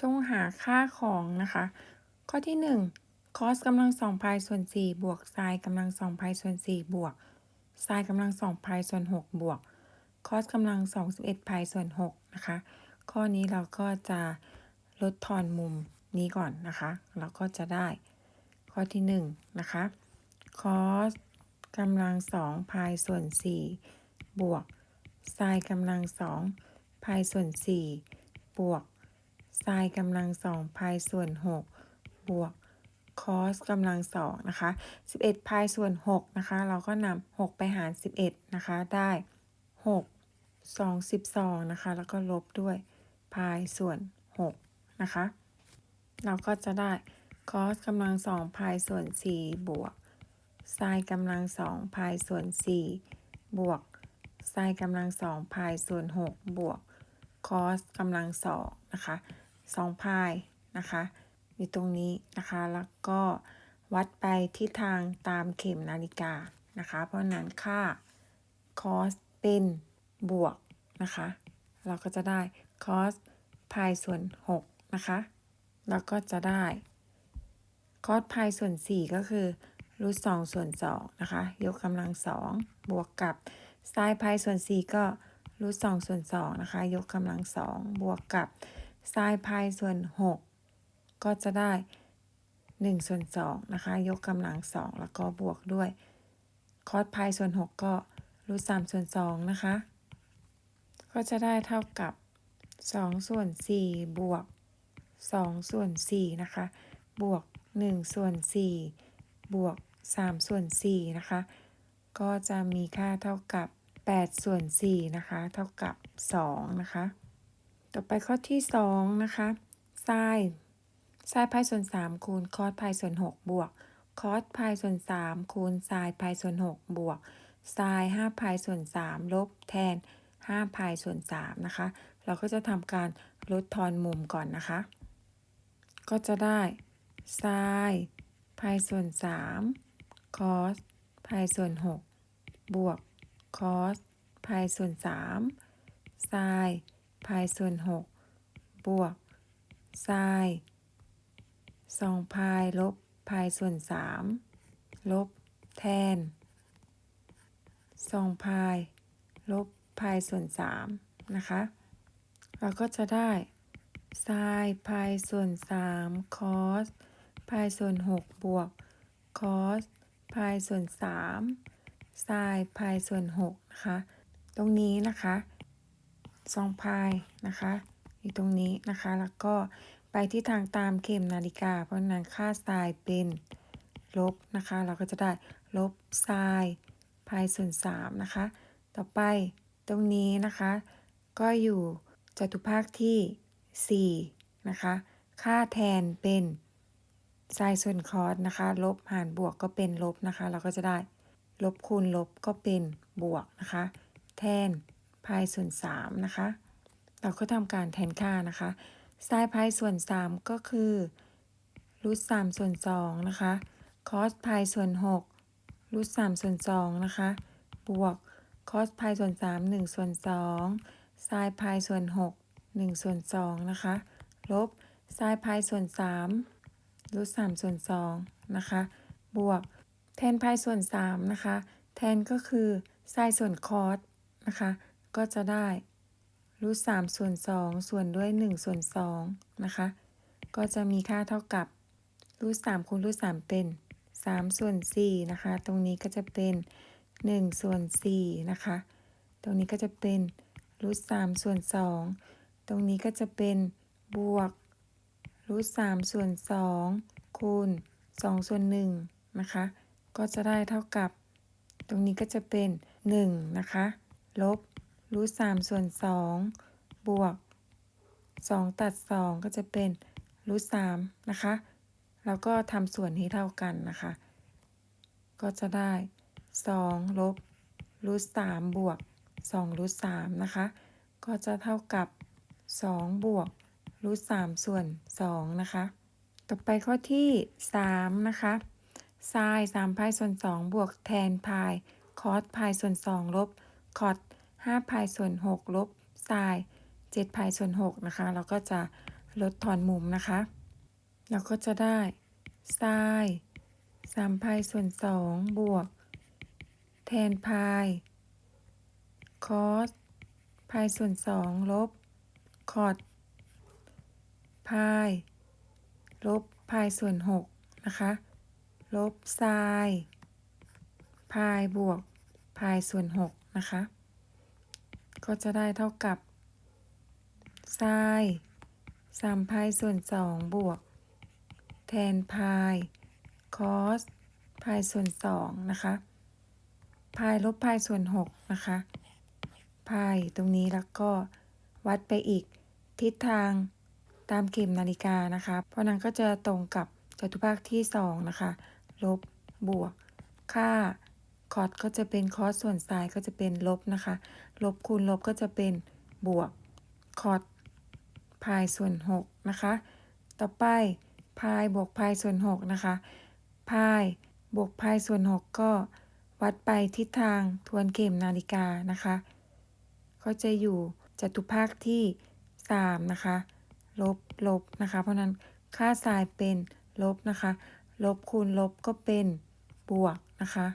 จงหาค่าของนะคะ ข้อที่ 1 cos กำลังสองพายส่วน4บวก sin กำลังสองพายส่วน4บวก sin กำลังสองพายส่วน6บวก cos กำลังสองสิบเอ็ดพายส่วน6นะคะ ข้อนี้เราก็จะลดทอนมุมนี้ก่อนนะคะ เราก็จะได้ข้อที่1นะคะ cos กำลังสองพายส่วน4บวก sin กำลังสองพายส่วน4บวก sin กำลังสองพายส่วน6บวก cos กำลังสองนะคะ11พายส่วน6นะคะเราก็นำ6ไปหาร11นะคะได้6 2 12นะคะแล้วก็ลบด้วยพายส่วน6นะคะเราก็จะได้ cos กำลังสองพายส่วน4บวก sin กำลังสองพายส่วน4บวก sin กำลังสองพายส่วน6บวก cos กำลังสองนะคะ 2 พายนะคะ อยู่ตรงนี้นะคะ แล้วก็วัดไปที่ทางตามเข็มนาฬิกานะคะ เพราะนั้นค่า cos เป็นบวกนะคะ เราก็จะได้ cos พายส่วน6นะคะ แล้วก็จะได้ cos พายส่วน 4 ก็คือรูท2ส่วน2นะคะ ยกกำลัง2บวกกับ sin พายส่วน 4 ก็รูท2ส่วน2นะคะ ยกกำลัง2บวกกับ sin พายส่วน 6 ก็จะได้1ส่วน2นะคะ ยกกำลัง 2 แล้วก็บวกด้วย cos พายส่วน 6 ก็รูท3ส่วน2นะคะ ก็จะได้เท่ากับ2ส่วน4บวก2ส่วน4นะคะ บวก1ส่วน4บวก3ส่วน4นะคะ ก็จะมีค่าเท่ากับ8ส่วน4นะคะ เท่ากับ2นะคะ ต่อไปข้อที่ 2 นะคะ sin sin พายส่วน 3 คูณ cos พายส่วน 6 บวก cos พายส่วน 3 คูณ sin พายส่วน 6 บวก sin 5พายส่วน 3 ลบแทน5พายส่วน 3 นะคะ เราก็จะทำการลดทอนมุมก่อนนะคะ ก็จะได้ sin พายส่วน3 cos พายส่วน 6 บวก cos พายส่วน3 sin พายส่วน6บวก sin 2พายลบพายส่วน3ลบแทน2พายลบพายส่วน3นะคะ เราก็จะได้ sin พายส่วน3 cos พายส่วน6บวก cos พายส่วน3 sin พายส่วน6นะคะ ตรงนี้นะคะ 2พายนะคะอยู่ตรงนี้นะคะ แล้วก็ไปที่ทางตามเข็มนาฬิกา เพราะนั้นค่า sin เป็นลบนะคะ เราก็จะได้ลบ sin พายส่วน3นะคะ ต่อไปตรงนี้นะคะ ก็อยู่จตุภาคที่ 4 นะคะ ค่าแทนเป็น sin ส่วน cos นะคะ ลบหารบวกก็เป็นลบนะคะ เราก็จะได้ ลบคูณลบก็เป็นบวกนะคะ แทน พายส่วน3นะคะ เราก็ทำการแทนค่านะคะ sin พายส่วน 3 ก็คือรูท3ส่วน2นะคะ cos พายส่วน6รูท3ส่วน2นะคะ บวก cos พายส่วน3 1ส่วน2 sin พายส่วน6 1ส่วน2นะคะ ลบ sin พายส่วน3รูท3ส่วน2นะคะ บวกแทนพายส่วน3นะคะ แทนก็คือ sin ส่วน cos นะคะ ก็จะได้รูท3ส่วน2ส่วนด้วย1ส่วน2นะคะ ก็จะมีค่าเท่ากับรูท3คูณรูท3เป็น3ส่วน4นะคะ ตรงนี้ก็จะเป็น1ส่วน4นะคะ ตรงนี้ก็จะเป็นรูท3ส่วน2ตรงนี้ก็จะเป็นบวกรูท3ส่วน2คูณ2ส่วน1นะคะ ก็จะได้เท่ากับ ตรงนี้ก็จะเป็น1นะคะ ลบ รูท3ส่วน2บวก2ตัด2ก็จะเป็นรูท3นะคะ แล้วก็ทำส่วนให้เท่ากันนะคะ ก็จะได้2ลบรูท3บวก2รูท3นะคะ ก็จะเท่ากับ2บวกรูท3ส่วน2นะคะ ต่อไปข้อที่3นะคะ sin 3พายส่วน2บวกแทนพาย cos พายส่วน2ลบ cot 5พายส่วน6ลบ sin 7พายส่วน6นะคะ เราก็จะลดถอนมุมนะคะ เราก็จะได้ไซน์สามพายส่วนสองบวก แทนพายคอสพายส่วนสองลบคอดพายลบพายส่วนหกนะคะ ลบไซน์พายบวกพายส่วนหกนะคะ ก็จะได้เท่ากับไซน์สามพายส่วนสองบวก แทนพายคอสพายส่วนสองนะคะพายลบพายส่วนหกนะคะพายตรงนี้แล้วก็วัดไปอีกทิศทางตามเข็มนาฬิกานะคะ เพราะนั้นก็จะตรงกับจตุภาคที่สองนะคะ ลบบวก ค่า คอสก็จะเป็นคอสส่วนไซน์ก็จะเป็นลบนะคะ ลบคูณลบก็จะเป็นบวกคอสพายส่วนหกนะคะ ต่อไปพายบวกพายส่วนหกนะคะพายบวกพายส่วนหกก็วัดไปทิศทางทวนเข็มนาฬิกานะคะ ก็จะอยู่จตุภาคที่สามนะคะ ลบลบนะคะ เพราะนั้นค่าไซน์เป็นลบนะคะ ลบคูณลบก็เป็นบวกนะคะ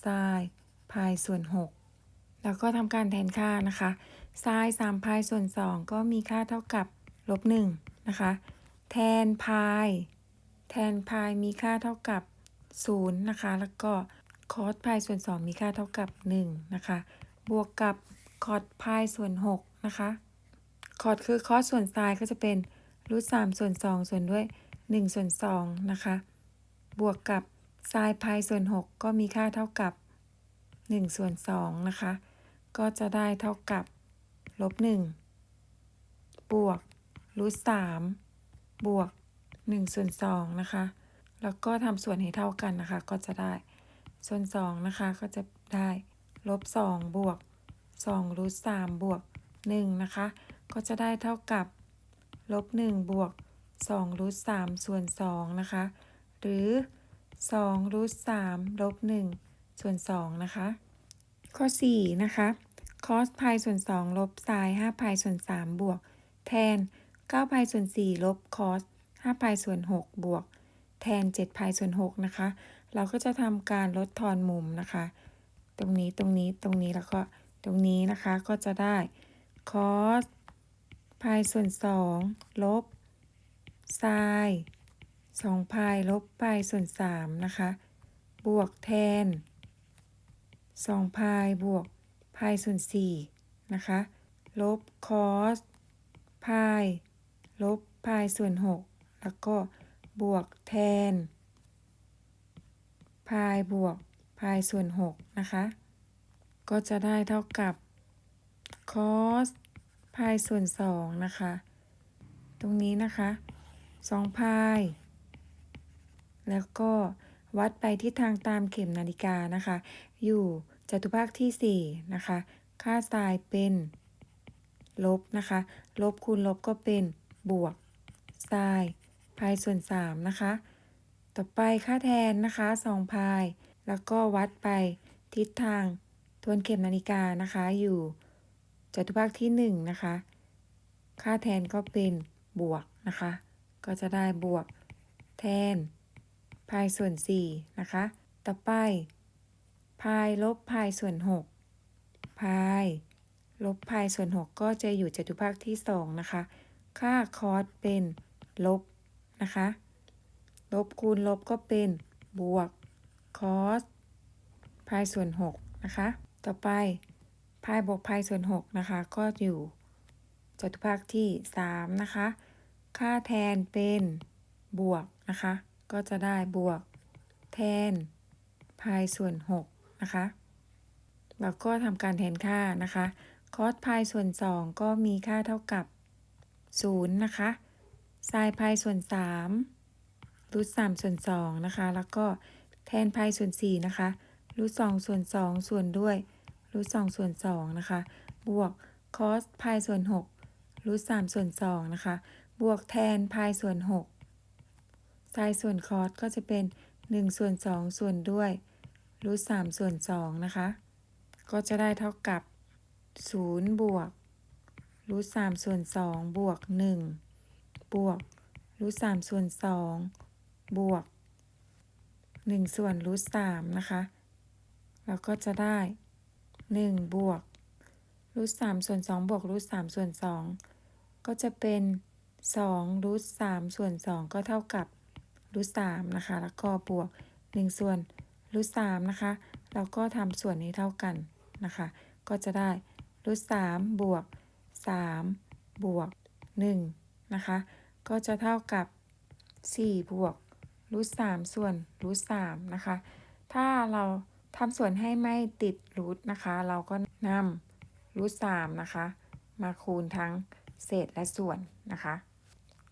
ไซน์พายส่วนหกแล้วก็ทำการแทนค่านะคะไซน์สามพายส่วนสองก็มีค่าเท่ากับลบหนึ่งนะคะ แทนพาย แทนพายมีค่าเท่ากับ0นะคะ แล้วก็คอสพายส่วน 2 มีค่าเท่ากับ1นะคะ บวกกับคอสพายส่วน6นะคะ คอสคือคอสส่วนไซน์ก็จะเป็นรูท3ส่วน2ส่วนด้วย1ส่วน2นะคะ บวกกับ ไซน์พายส่วน 6 ก็มีค่าเท่ากับ 1 ส่วน 2 นะคะ ก็จะได้เท่ากับลบ 1 บวกรูท3บวก1ส่วน2นะคะ แล้วก็ทำส่วนให้เท่ากันนะคะ ก็จะได้ ส่วน 2 นะคะ ก็จะได้ลบ2บวก2รูท3บวก1นะคะ ก็จะได้เท่ากับลบ1บวก2รูท3ส่วน2นะคะ หรือ 2รูท3ลบ1ส่วน2นะคะ ข้อ4นะคะคอสพายส่วน2ลบไซน์5พายส่วน3บวก แทน9พายส่วน4ลบคอส5พายส่วน6บวก แทน7พายส่วน6นะคะ เราก็จะทำการลดทอนมุมนะคะ ตรงนี้ตรงนี้ตรงนี้แล้วก็ตรงนี้นะคะก็จะได้คอสพายส่วน2ลบไซน์ 2 พายลบพายส่วน3นะคะ บวกแทน 2 พายบวกพายส่วน4นะคะ ลบคอสพายลบพายส่วน 6 แล้วก็บวกแทน พายบวกพายส่วน 6 นะคะ ก็จะได้เท่ากับคอสพายส่วน 2 นะคะ ตรงนี้นะคะ 2 พาย แล้วก็วัดไปที่ทางตามเข็มนาฬิกานะคะ อยู่จตุภาคที่ 4 นะคะ ค่าไซน์เป็นลบนะคะ ลบคูณลบก็เป็นบวกไซน์พายส่วน 3 นะคะ ต่อไปค่าแทนนะคะ2พาย แล้วก็วัดไปทิศทางทวนเข็มนาฬิกานะคะ อยู่จตุภาคที่ 1 นะคะ ค่าแทนก็เป็นบวกนะคะ ก็จะได้บวกแทน พายส่วน 4 นะคะ ต่อไป พายลบพายส่วน 6 พาย ลบพายส่วน 6 ก็จะอยู่จตุภาคที่ 2 นะคะ ค่าคอสเป็นลบนะคะ ลบคูณลบก็เป็นบวกคอสพายส่วน 6 นะคะ ต่อไปพายบวกพายส่วน 6 นะคะ ก็อยู่จตุภาคที่ 3 นะคะ ค่าแทนเป็นบวกนะคะ ก็จะได้บวกแทนพายส่วน 6 นะคะ แล้วก็ทำการแทนค่านะคะ คอสพายส่วน 2 ก็มีค่าเท่ากับ 0 นะคะไซน์พายส่วน3รูท3ส่วน2นะคะ แล้วก็แทนพายส่วน 4 นะคะรูท2ส่วน 2 ส่วนด้วยรูท2ส่วน 2 นะคะ บวกคอสพายส่วน6รูท3ส่วน 2 นะคะ บวกแทนพายส่วน 6 ไซน์ส่วนคอสก็จะเป็น 1 ส่วน 2 ส่วนด้วยรูท3ส่วน 2 นะคะ ก็จะได้เท่ากับ 0 บวกรูท3ส่วน 2 บวก 1บบวกรูทสามส่วนสองบวกหนึ่งส่วนรูทสามนะคะ แล้วก็จะได้หนึ่งบวกรูทสามส่วนสองบวกรูทสามส่วนสองก็จะเป็นสองรูทสามส่วนสองก็เท่ากับ รูทสามนะคะ แล้วก็บวกหนึ่งส่วนรูทสามนะคะ เราก็ทำส่วนนี้เท่ากันนะคะ ก็จะได้รูทสามบวกสามบวกหนึ่งนะคะ ก็จะเท่ากับสี่บวกรูทสามส่วนรูทสามนะคะ ถ้าเราทำส่วนให้ไม่ติดรูทนะคะ เราก็นำรูทสามนะคะ มาคูณทั้งเศษและส่วนนะคะ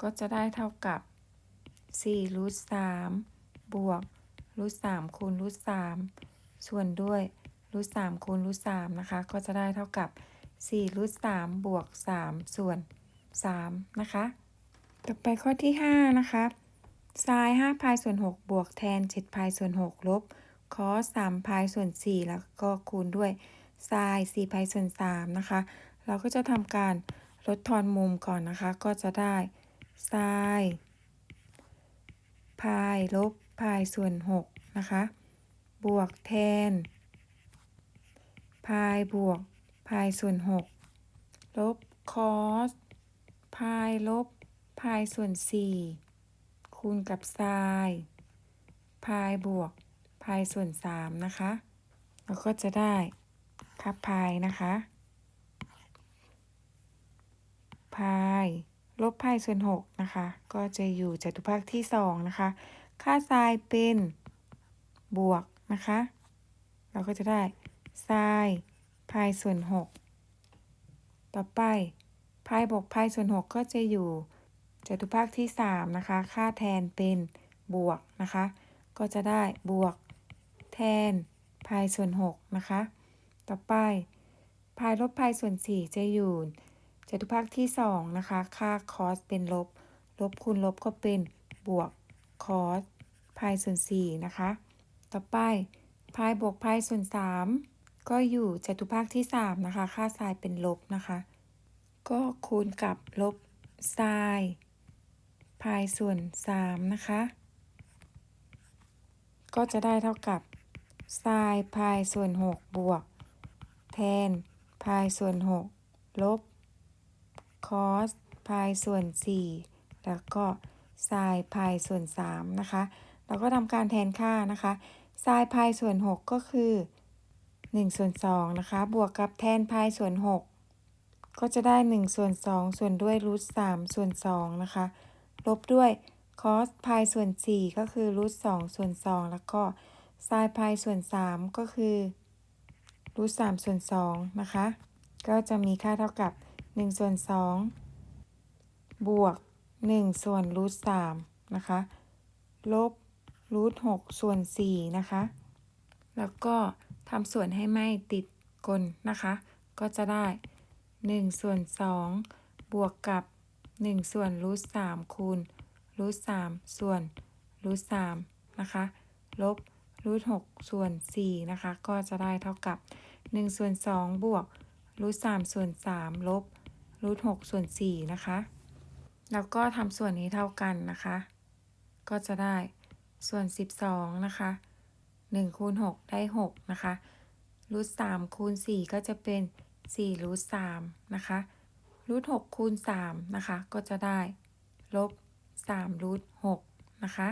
ก็จะได้เท่ากับ 4รูทสามบวกรูทสามคูณรูทสามส่วนด้วยรูทสามคูณรูทสามนะคะ ก็จะได้เท่ากับ4รูทสามบวก3ส่วน3นะคะ ต่อไปข้อที่ 5 นะคะซน์5พายส่วน6บวกแทน7พายส่วน6ลบคอส3พายส่วน 4 แล้วก็คูณด้วยซน์4พายส่วน3นะคะ เราก็จะทำการลดทอนมุมก่อนนะคะ ก็จะได้ไซน์ พายลบพายส่วน6นะคะ บวกแทน พายบวกพายส่วน 6 ลบคอสพายลบพายส่วน 4 คูณกับไซน์พายบวกพายส่วน 3 นะคะแล้วก็จะได้ค่าพายนะคะ พาย ลบพายส่วน6นะคะ ก็จะอยู่จตุพรรคที่ 2 นะคะ ค่าไซน์เป็นบวกนะคะ เราก็จะได้ไซน์พายส่วน 6 ต่อไปพายบวกพายส่วน 6 ก็จะอยู่จตุพรรคที่ 3 นะคะ ค่าแทนเป็นบวกนะคะ ก็จะได้บวกแทนพายส่วน 6 นะคะ ต่อไปพายลบพายส่วน 4 จะอยู่ จตุพรรคที่2นะคะ ค่าคอสเป็นลบ ลบคูณลบก็เป็นบวกคอสพายส่วน4นะคะ ต่อไปพายบวกพายส่วน 3 ก็อยู่จตุพรรคที่ 3 นะคะ ค่าไซน์เป็นลบนะคะ ก็คูณกับลบไซน์พายส่วน 3 นะคะ ก็จะได้เท่ากับไซน์พายส่วน 6 บวก แทนพายส่วน 6 ลบ คอสพายส่วน 4 แล้วก็ไซน์พายส่วน 3 นะคะ เราก็ทำการแทนค่านะคะไซน์พายส่วน 6 ก็คือ1ส่วน2นะคะ บวกกับแทนพายส่วน 6 ก็จะได้1ส่วน2ส่วนด้วยรูท3ส่วน2นะคะ ลบด้วยคอสพายส่วน 4 ก็คือรูท2ส่วน 2 แล้วก็ไซน์พายส่วน 3 ก็คือรูท3ส่วน2นะคะ ก็จะมีค่าเท่ากับ 1ส่วน2บวก 1 ส่วนรูท3นะคะ ลบรูท6ส่วน4นะคะ แล้วก็ทำส่วนให้ไม่ติดกลนะคะ ก็จะได้ 1 ส่วน 2 บวกกับ 1 ส่วนรูท3คูณรูท3ส่วนรูท3นะคะ ลบรูท6ส่วน4นะคะ ก็จะได้เท่ากับ 1 ส่วน 2 บวกรูท3ส่วน 3 ลบ รูท6ส่วน4นะคะ แล้วก็ทำส่วนนี้เท่ากันนะคะ ก็จะได้ส่วน12นะคะ1คูณ6ได้6นะคะรูท3คูณ4ก็จะเป็น4รูท3นะคะรูท6คูณ3นะคะ ก็จะได้ ลบ3รูท6นะคะ